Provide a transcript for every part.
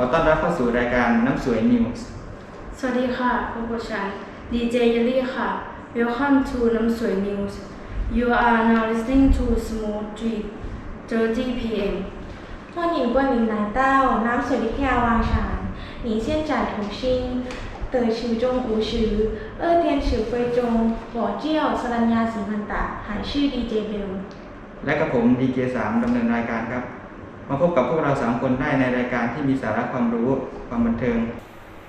อต้อนรับเข้าสู่รายการน้ำสวยนิวส์ สวัสดีค่ะพบกับฉันดีเจยลี่ค่ะ Welcome to น้ำสวย News You are now listening to Smooth Street 30 p.m. 欢迎光临来到南水立票湾山。你现在同心的时钟五十二点十分钟，我叫สรัญญาสิมันตะหายชื่อดีเจเบล และกับผมดีเจสามดำเนินรายการครับ มาพบกับพวกเราสามคนได้ในรายการที่มีสาระความรู้ความบันเทิง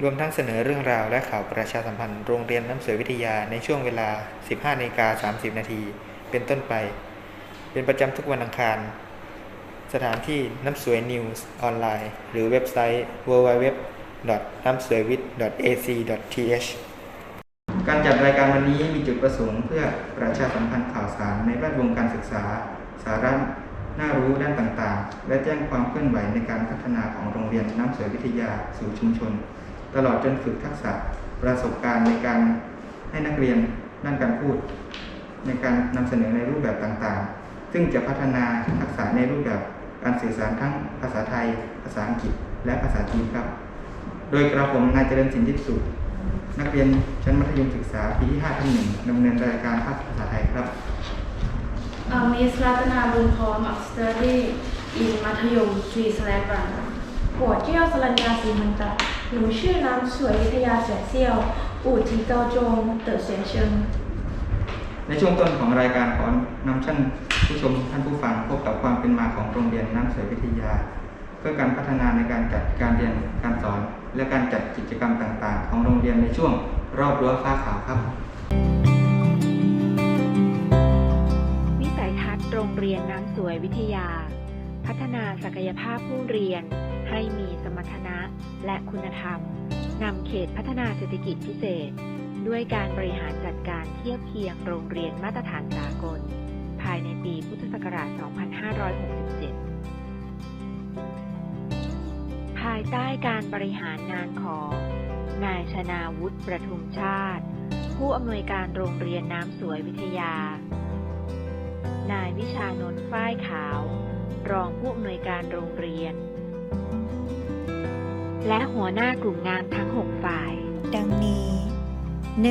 รวมทั้งเสนอเรื่องราวและข่าวประชาสัมพันธ์โรงเรียนน้ำสวยวิทยาในช่วงเวลา 15นาฬิกา30 นาทีเป็นต้นไป เป็นประจำทุกวันอังคาร สถานที่น้ำสวยนิวส์ออนไลน์ หรือเว็บไซต์ www. น้ำสวยวิท ac.th การจัดรายการวันนี้มีจุดประสงค์เพื่อประชาสัมพันธ์ข่าวสารในแวดวงการศึกษา สาระ น่ารู้ด้านต่างๆ และแจ้งความเคลื่อนไหวในการพัฒนาของโรงเรียนน้ำสวยวิทยาสู่ชุมชน ตลอดจนฝึกทักษะประสบการณ์ในการให้นักเรียนด้านการพูด ในการนำเสนอในรูปแบบต่างๆ ซึ่งจะพัฒนาทักษะในรูปแบบการสื่อสารทั้งภาษาไทย ภาษาอังกฤษ และภาษาจีนครับ โดยกระผมนายเจริญสินทิพสุขนักเรียนชั้นมัธยมศึกษาปีที่5ทับหนึ่งดำเนินรายการภาคภาษาไทยครับ มิสรัตนาบุญพร้อม of study in มัธยม t r e แลกบังหัวเกี้ยวสรัญญาสีมันตะหนูชื่อน้ำสวยวิทยาเสีเซียว อู่จีเกาจง เต๋อเสียเชิง ในช่วงต้นของรายการขอนำท่านผู้ชมท่านผู้ฟังพบกับความเป็นมาของโรงเรียนน้ำสวยวิทยา เพื่อการพัฒนาในการจัดการเรียนการสอน และการจัดกิจกรรมต่างๆ ของโรงเรียนในช่วงรอบรั้วฟ้าขาวครับ รงเรียนน้ำสวยวิทยา พัฒนาศักยภาพผู้เรียน ให้มีสมรรถนะและคุณธรรมนำเขตพัฒนาเศรษฐกิจพิเศษ ด้วยการบริหารจัดการเทียบเคียงโรงเรียนมาตรฐานสากล ภายในปีพุทธศักราช 2567 ภายใต้การบริหารงานของ นายชนาวุฒิประทุมชาติ ผู้อำนวยการโรงเรียนน้ำสวยวิทยา นายวิชานนท์ฝ้ายขาว รองผู้อำนวยการโรงเรียน และหัวหน้ากลุ่มงานทั้ง 6 ฝ่าย ดังนี้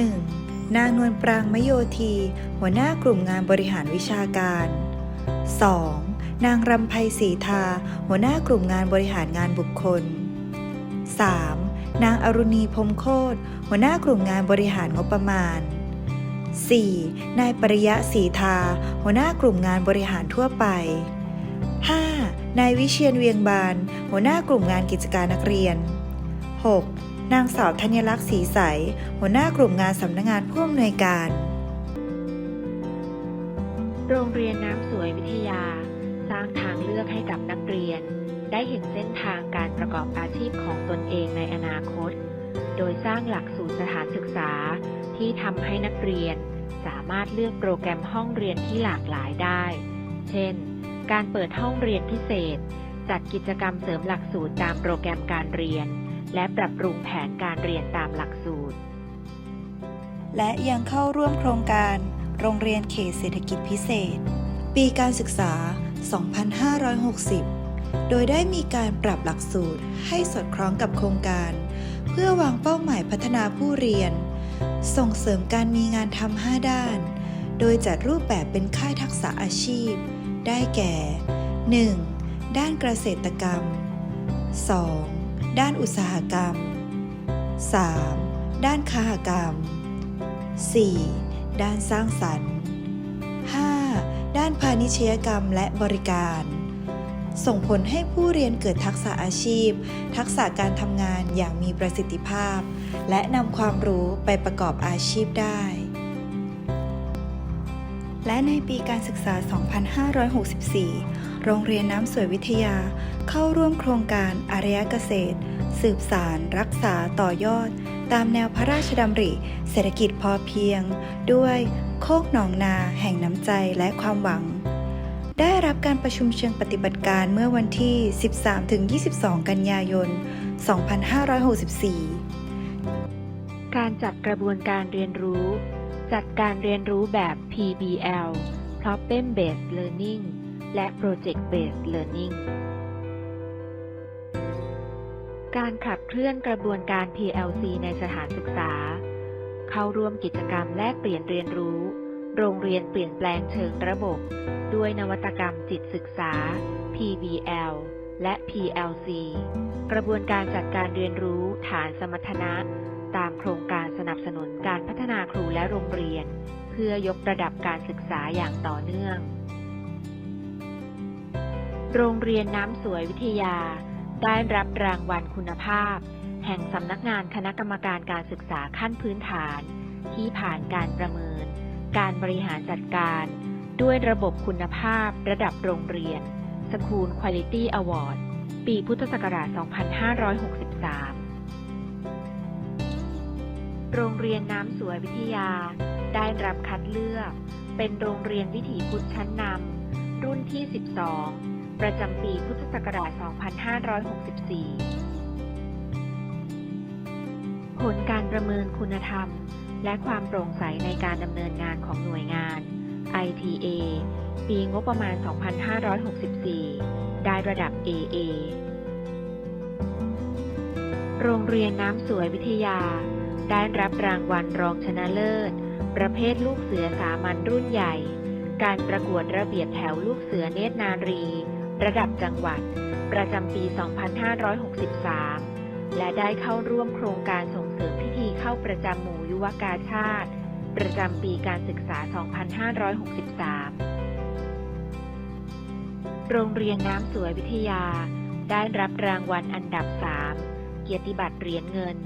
1. นางนวลปรางมโยธี หัวหน้ากลุ่มงานบริหารวิชาการ 2. นางรำไพศรีทา หัวหน้ากลุ่มงานบริหารงานบุคคล 3. นางอรุณีพรมโคตหัวหน้ากลุ่มงานบริหารงบประมาณ 4. 4. นายปริยะศรีทา หัวหน้ากลุ่มงานบริหารทั่วไป 5. นายวิเชียนเวียงบาน หัวหน้ากลุ่มงานกิจการนักเรียน 6. นางสาวธัญลักษณ์ศรีใส หัวหน้ากลุ่มงานสำนักงานผู้อำนวยการ โรงเรียนน้ำสวยวิทยา สร้างทางเลือกให้กับนักเรียน ได้เห็นเส้นทางการประกอบอาชีพของตนเองในอนาคต โดยสร้างหลักสูตรสถานศึกษา ที่ทำให้นักเรียน สามารถเลือกโปรแกรมห้องเรียนที่หลากหลายได้ เช่น การเปิดห้องเรียนพิเศษ จัดกิจกรรมเสริมหลักสูตรตามโปรแกรมการเรียน และปรับปรุงแผนการเรียนตามหลักสูตร และยังเข้าร่วมโครงการ โรงเรียนเขตเศรษฐกิจพิเศษ ปีการศึกษา 2560โดยได้มีการปรับหลักสูตรให้สอดคล้องกับโครงการ เพื่อวางเป้าหมายพัฒนาผู้เรียน ส่งเสริมการมีงานทำ5ด้าน โดยจัดรูปแบบเป็นค่ายทักษะอาชีพ ได้แก่ 1. ด้านเกษตรกรรม 2. ด้านอุตสาหกรรม 3. ด้านคหกรรม 4. ด้านสร้างสรรค์ 5. ด้านพาณิชยกรรมและบริการ ส่งผลให้ผู้เรียนเกิดทักษะอาชีพ ทักษะการทำงานอย่างมีประสิทธิภาพ และนำความรู้ไปประกอบอาชีพได้ และในปีการศึกษา 2564 โรงเรียนน้ำสวยวิทยา เข้าร่วมโครงการอารยเกษตร สืบสาร รักษาต่อยอด ตามแนวพระราชดำริ เศรษฐกิจพอเพียง ด้วยโคกหนองนา แห่งน้ำใจและความหวัง ได้รับการประชุมเชิงปฏิบัติการเมื่อวันที่ 13-22 กันยายน 2564 การจัดกระบวนการเรียนรู้ จัดการเรียนรู้แบบ PBL Problem Based Learning และ Project Based Learning การขับเคลื่อนกระบวนการ PLC ในสถานศึกษา เข้าร่วมกิจกรรมแลกเปลี่ยนเรียนรู้ โรงเรียนเปลี่ยนแปลงเชิงระบบ ด้วยนวัตกรรมจิตศึกษา PBL และ PLC กระบวนการจัดการเรียนรู้ฐานสมรรถนะ ตามโครงการสนับสนุนการพัฒนาครูและโรงเรียน เพื่อยกระดับการศึกษาอย่างต่อเนื่อง โรงเรียนน้ำสวยวิทยา ได้รับรางวัลคุณภาพ แห่งสำนักงานคณะกรรมการการศึกษาขั้นพื้นฐาน ที่ผ่านการประเมิน การบริหารจัดการ ด้วยระบบคุณภาพระดับโรงเรียน School Quality Award ปีพุทธศักราช 2563 โรงเรียนน้ำสวยวิทยา ได้รับคัดเลือก เป็นโรงเรียนวิถีพุทธชั้นนำรุ่นที่ 12 ประจำปีพุทธศักราช 2564 ผลการประเมินคุณธรรม และความโปร่งใสในการดำเนินงานของหน่วยงาน ITA ปีงบประมาณ 2564 ได้ระดับ AA โรงเรียนน้ำสวยวิทยา ได้รับรางวัลรองชนะเลิศ ประเภทลูกเสือสามัญรุ่นใหญ่ การประกวดระเบียบแถวลูกเสือเนตรนารี ระดับจังหวัด ประจำปี 2563 และได้เข้าร่วมโครงการส่งเสริมพิธีเข้าประจำหมู่ ยุวกาชาติ ประจำปีการศึกษา 2563 โรงเรียนน้ำสวยวิทยา ได้รับรางวัลอันดับ 3 เกียรติบัตรเหรียญเงิน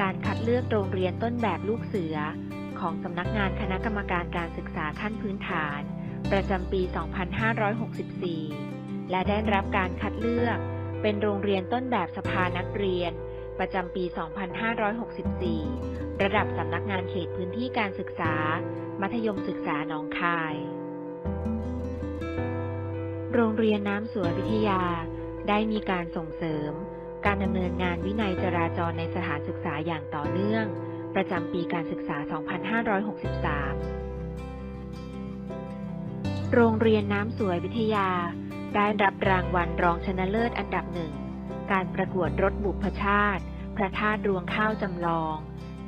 การคัดเลือกโรงเรียนต้นแบบลูกเสือ ของสำนักงานคณะกรรมการการศึกษาขั้นพื้นฐาน ประจำปี 2564 และได้รับการคัดเลือกเป็นโรงเรียนต้นแบบสภานักเรียน ประจำปี 2564 ระดับสำนักงานเขตพื้นที่การศึกษา มัธยมศึกษาหนองคาย โรงเรียนน้ำสวยวิทยา ได้มีการส่งเสริม การดำเนินงานวินัยจราจรในสถานศึกษาอย่างต่อเนื่อง ประจำปีการศึกษา 2563 โรงเรียนน้ำสวยวิทยา ได้รับรางวัลรองชนะเลิศอันดับหนึ่ง การประกวดรถบุพชาติ พระธาตุรวงข้าวจำลอง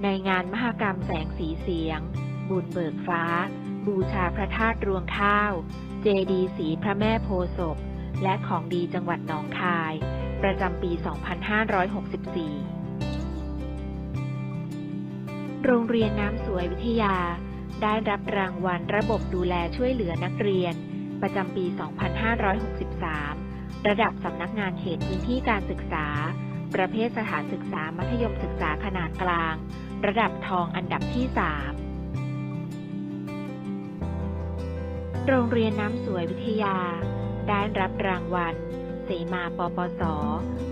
ในงานมหกรรมแสงสีเสียง บุญเบิกฟ้า บูชาพระธาตุรวงข้าว เจดีสีพระแม่โพศพ และของดีจังหวัดหนองคาย ประจำปี 2564 โรงเรียนน้ำสวยวิทยา ได้รับรางวัลระบบดูแลช่วยเหลือนักเรียน ประจำปี 2563 ระดับสำนักงานเขตพื้นที่การศึกษา ประเภทสถานศึกษามัธยมศึกษาขนาดกลาง ระดับทองอันดับที่ 3 โรงเรียนน้ำสวยวิทยา ได้รับรางวัล เสมาปปส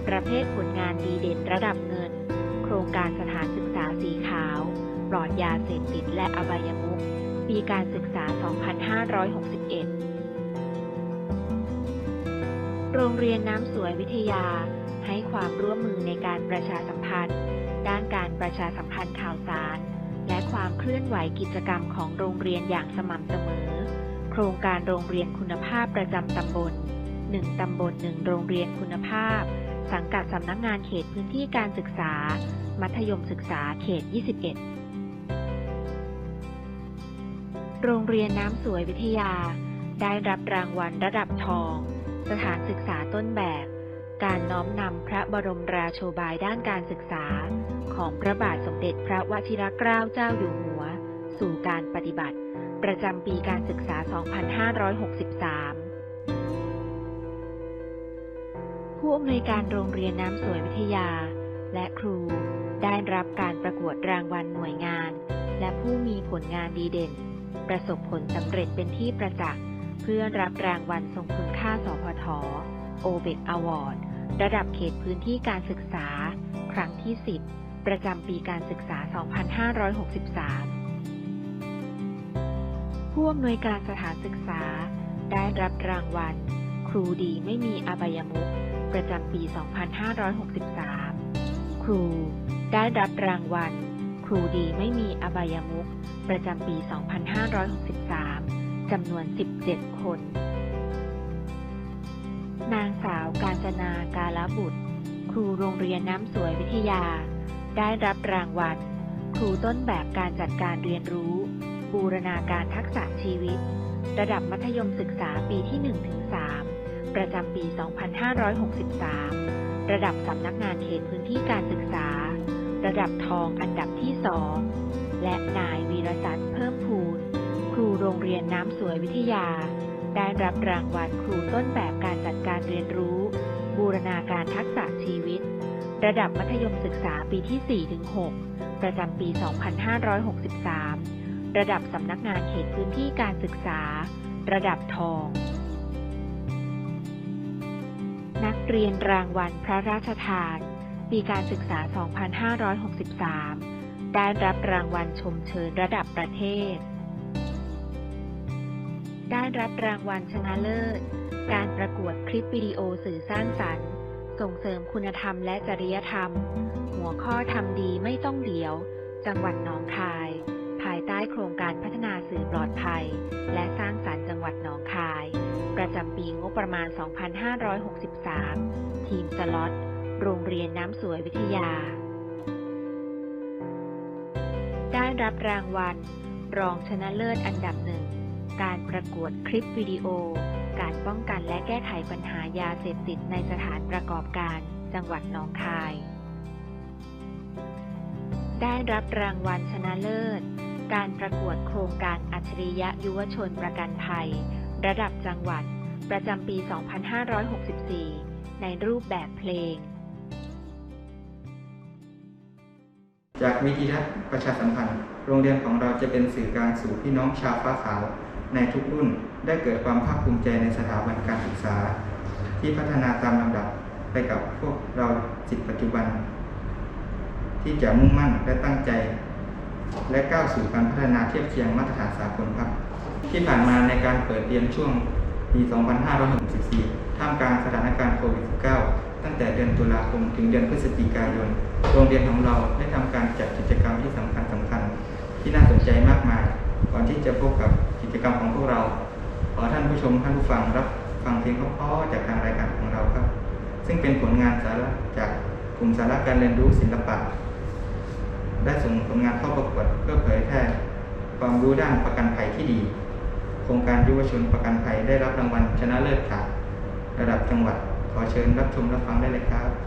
ประเภทผลงานดีเด่นระดับเงิน โครงการสถานศึกษาสีขาว ปลอดยาเสพติดและอบายมุขปีการศึกษา 2561 โรงเรียนน้ำสวยวิทยาให้ความร่วมมือในการประชาสัมพันธ์ ด้านการประชาสัมพันธ์ข่าวสาร และความเคลื่อนไหวกิจกรรมของโรงเรียนอย่างสม่ำเสมอ โครงการโรงเรียนคุณภาพประจำตำบล 1 ตำบล 1 โรงเรียนคุณภาพ สังกัดสำนักงานเขตพื้นที่การศึกษา มัธยมศึกษาเขต 21 โรงเรียนน้ำสวยวิทยา ได้รับรางวัลระดับทอง สถานศึกษาต้นแบบการน้อมนำพระบรมราโชบายด้านการศึกษา ของพระบาทสมเด็จพระวชิรเกล้าเจ้าอยู่หัว สู่การปฏิบัติ ประจำปีการศึกษา 2563 ผู้อำนวยการโรงเรียนน้ำสวยวิทยา และครูได้รับการประกวดรางวัลหน่วยงาน และผู้มีผลงานดีเด่น ประสบผลสำเร็จเป็นที่ประจักษ์เพื่อรับรางวัลทรงคุณค่าสพทโอเบกอวอร์ดระดับเขตพื้นที่การศึกษา ครั้งที่ 10 ประจำปีการศึกษา 2563 ผู้อำนวยการสถานศึกษา ได้รับรางวัล ครูดีไม่มีอบายมุขประจำปี 2563 ครู ได้รับรางวัล ครูดีไม่มีอบายมุขประจำปี 2563 จำนวน 17 คน นางสาวกาญจนากาลบุตร ครูโรงเรียนน้ำสวยวิทยา ได้รับรางวัล ครูต้นแบบการจัดการเรียนรู้ บูรณาการทักษะชีวิต ระดับมัธยมศึกษาปีที่ 1-3 ประจำปี 2563 ระดับสำนักงานเขตพื้นที่การศึกษา ระดับทองอันดับที่ 2 และนายวีรศักดิ์เพิ่มพูน ครูโรงเรียนน้ำสวยวิทยา ได้รับรางวัลครูต้นแบบการจัดการเรียนรู้ บูรณาการทักษะชีวิต ระดับมัธยมศึกษาปีที่ 4-6 ประจำปี 2563 ระดับสำนักงานเขตพื้นที่การศึกษา ระดับทอง นักเรียนรางวัลพระราชทาน ปีการศึกษา 2563 ได้รับรางวัลชมเชยระดับประเทศ ได้รับรางวัลชนะเลิศ การประกวดคลิปวิดีโอสื่อสร้างสรรค์ ส่งเสริมคุณธรรมและจริยธรรม หัวข้อทำดีไม่ต้องเดียว จังหวัดหนองคาย ภายใต้โครงการพัฒนาสื่อปลอดภัย และสร้างสรรค์จังหวัดหนองคาย ประจำปีงบประมาณ 2563 ทีมสล็อต โรงเรียนน้ำสวยวิทยา ได้รับรางวัล รองชนะเลิศอันดับหนึ่ง การประกวดคลิปวิดีโอ การป้องกันและแก้ไขปัญหายาเสพติดในสถานประกอบการ จังหวัดหนองคาย ได้รับรางวัลชนะเลิศ การประกวดโครงการอัจฉริยะยุวชนประกันภัย ระดับจังหวัด ประจำปี 2564 ในรูปแบบเพลง จากวิธีทัศน์ประชาสัมพันธ์ โรงเรียนของเราจะเป็นสื่อกลางสู่พี่น้องชาวฟ้าขาวในทุกรุ่น ได้เกิดความภาคภูมิใจในสถาบันการศึกษา ที่พัฒนาตามลำดับไปกับพวกเราจิตปัจจุบัน ที่จะมุ่งมั่นและตั้งใจ และก้าวสู่การพัฒนาเทียบเคียงมาตรฐานสากลครับ ที่ผ่านมาในการเปิดเรียนช่วงปี 2564 ท่ามกลางสถานการณ์โควิด -19 ตั้งแต่เดือนตุลาคมถึงเดือนพฤศจิกายน โรงเรียนของเราได้ทำการจัดกิจกรรมที่สำคัญสำคัญ ที่น่าสนใจมากมาย ก่อนที่จะพบกับกิจกรรมของพวกเรา ขอท่านผู้ชมท่านผู้ฟังรับฟังเพลงเพราะๆจากทางรายการของเราครับ ซึ่งเป็นผลงานสาระจากกลุ่มสาระการเรียนรู้ศิลปะ ได้ส่งผลงานเข้าประกวดเพื่อเผยแพร่ความรู้ด้านประกันภัยที่ดี โครงการยุวชนประกันภัยได้รับรางวัลชนะเลิศจากระดับจังหวัด ขอเชิญรับชมรับฟังได้เลยครับ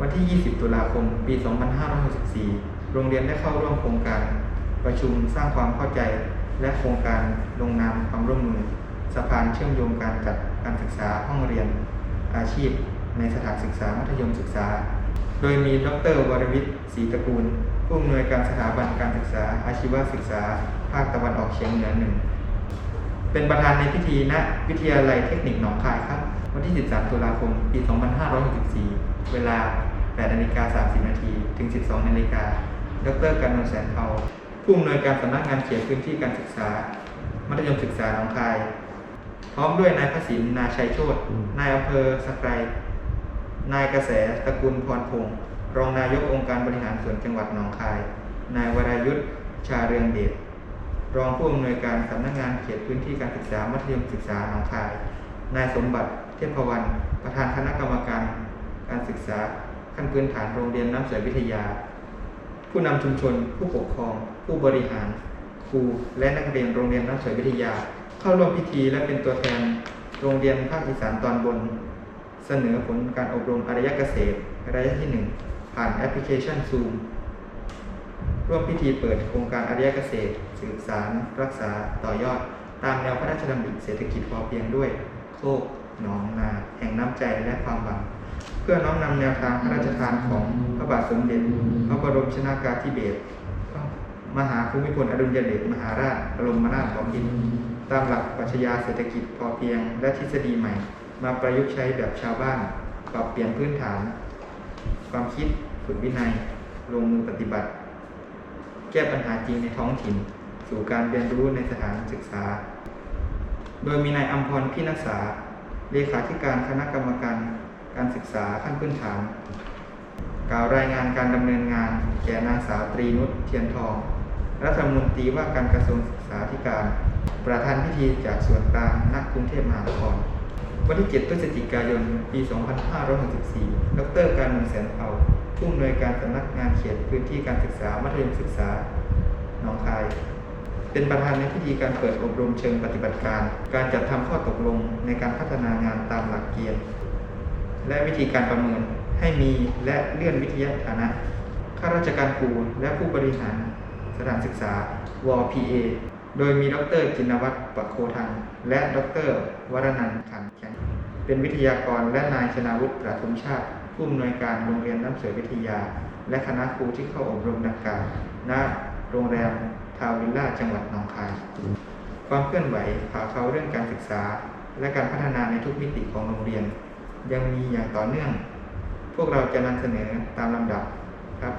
วันที่ 20 ตุลาคม ปี 2564 โรงเรียนได้เข้าร่วมโครงการประชุมสร้างความเข้าใจและโครงการลงนามความร่วมมือสะพานเชื่อมโยงการจัดการศึกษาห้องเรียนอาชีพ ในสถานศึกษามัธยมศึกษา โดยมีดรวรวิทย์ศรีตระกูล ผู้อำนวยการสถาบันการศึกษา อาชีวศึกษา ภาคตะวันออกเฉียงเหนือหนึ่ง เป็นประธานในพิธีณวิทยาลัยเทคนิคหนองคายครับ วันที่ 13 ตุลาคม ปี 2564 เวลา 8นาฬิกา30 นาทีถึง 12 นาฬิกา ดรกันนนท์แสนเภาผู้อำนวยการสำนักงานเขตพื้นที่การศึกษา มัธยมศึกษาหนองคาย พร้อมด้วยนายพระศิลป์นาชัยโชตนายอำเภอสะไครนายกระแสตระกูลพรพงศ์รองนายกองค์การบริหารส่วนจังหวัดหนองคาย นายวรายุทธชาเรืองเดชรองผู้อำนวยการสำนักงานเขตพื้นที่การศึกษามัธยมศึกษาหนองคาย นายสมบัติเทพวรรณประธานคณะกรรมการการศึกษา ขั้นพื้นฐานโรงเรียนน้ำเสือวิทยา ผู้นำชุมชน ผู้ปกครอง ผู้บริหาร ครู และนักเรียนโรงเรียนน้ำเสือวิทยา เข้าร่วมพิธีและเป็นตัวแทน โรงเรียนภาคอีสานตอนบน เสนอผลการอบรมอารยเกษตรระยะที่ 1 ผ่านแอปพลิเคชัน Zoom ร่วมพิธีเปิดโครงการอารยเกษตรสืบสาร รักษาต่อยอด ตามแนวพระราชดำริเศรษฐกิจพอเพียงด้วย โคกหนองนา แห่งน้ำใจและความหวัง เพื่อน้อมนำแนวทางพระราชทานของพระบาทสมเด็จ พระบรมชนากาธิเบศรมหาภูมิพลอดุลยเดชมหาราชบรมนาถบพิตรตามหลักปรัชญาเศรษฐกิจพอเพียงและทฤษฎีใหม่ มาประยุกต์ใช้แบบชาวบ้าน ปรับเปลี่ยนพื้นฐาน ความคิดฝึกวินัย ลงมือปฏิบัติ แก้ปัญหาจริงในท้องถิ่น สู่การเรียนรู้ในสถานศึกษา โดยมีนายอัมพรพี่นักษา เลขาธิการคณะกรรมการ การศึกษาขั้นพื้นฐาน กล่าวรายงานการดำเนินงาน แก่นางสาวตรีนุชเทียนทอง รัฐมนตรีว่าการกระทรวงศึกษาธิการ ประธานพิธีจากส่วนกลางณกรุงเทพมหานคร วันที่ 7 พฤศจิกายน ปี 2564 ดร การเมืองแสนเภาผู้อำนวยการสำนักงานเขตพื้นที่การศึกษามัธยมศึกษาหนองคาย เป็นประธานในพิธีการเปิดอบรมเชิงปฏิบัติการ การจัดทำข้อตกลงในการพัฒนางานตามหลักเกณฑ์ และวิธีการประเมินให้มีและเลื่อนวิทยาฐานะ ข้าราชการครูและผู้บริหารสถานศึกษาว PA โดยมีดรจินวัตรปะโคทัง และดรวรนันท์ขันแข็งเป็นวิทยากรและนายชนาวุฒิประทุมชาติ ผู้อำนวยการโรงเรียนน้ำเสือวิทยา และคณะครูที่เข้าอบรมดังกล่าวณโรงแรมทาววิลล่าจังหวัดหนองคาย ความเคลื่อนไหวข่าวเขาเรื่องการศึกษา และการพัฒนาในทุกมิติของโรงเรียน ยังมีอย่างต่อเนื่อง พวกเราจะนำเสนอตามลำดับครับ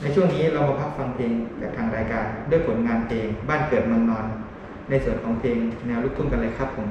ในช่วงนี้เรามาพักฟังเพลงจากทางรายการด้วยผลงานเพลงบ้านเกิดเมืองนอน ในส่วนของเพลงแนวลูกทุ่งกันเลยครับผม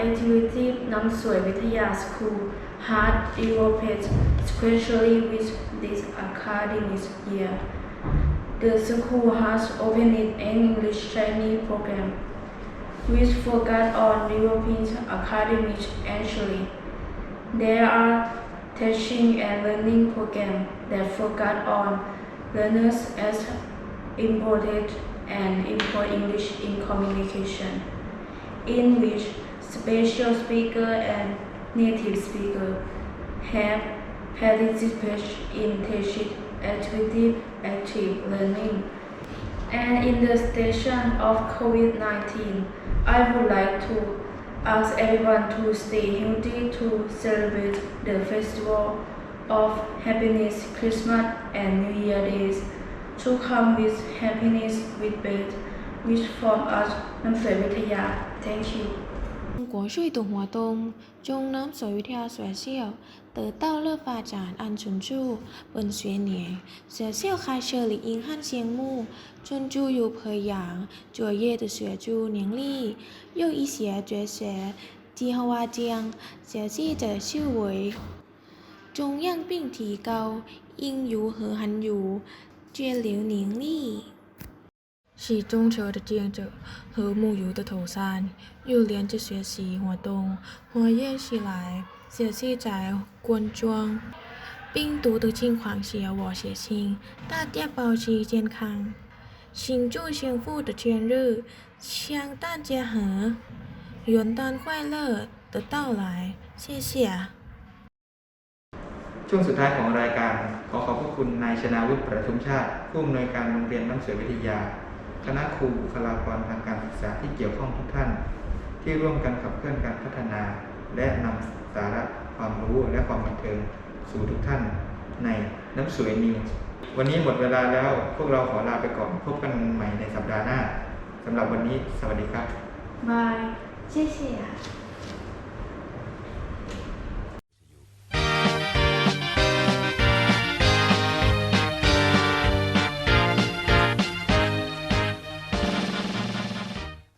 Activity, Non-Soil Vithya School had developed especially with this academic year. The school has opened an English training program which focus on developing academic entry. There are teaching and learning programs that focus on learners as important and important English in communication, in which special speaker and native speaker have participated in teaching activity active learning. And in the station of COVID-19, I would like to ask everyone to stay healthy to celebrate the festival of happiness, Christmas and New Year days, to come with happiness with faith, which from us, Namse Thank you. 国最懂活动，中南水条学校得到了发展安全处。本学年，学校开设了英汉项目，专注于培养卓越的学术能力。又一些哲学、计划将学习者修为中央并提高英语和韩语交流能力。 是中球的见者和木鱼的头上，又连着学习活动活跃起来。学习在冠状病毒的情况下，我相信大家保持健康。庆祝幸福的节日，向大家和元旦快乐的到来，谢谢。 ช่วงสุดท้ายของรายการ ขอขอบพระคุณนายชนาวุฒิประทุมชาติ ผู้อำนวยการโรงเรียนน้ำเสือวิทยา คณะครูบุคลากรทางการศึกษาที่เกี่ยวข้องทุกท่าน ที่ร่วมกันขับเคลื่อนการพัฒนา และนำสาระความรู้และความบันเทิงสู่ทุกท่านในน้ำสวยนิวส์วันนี้หมดเวลาแล้วพวกเราขอลาไปก่อนพบกันใหม่ในสัปดาห์หน้าสำหรับวันนี้สวัสดีครับ Bye. 谢谢。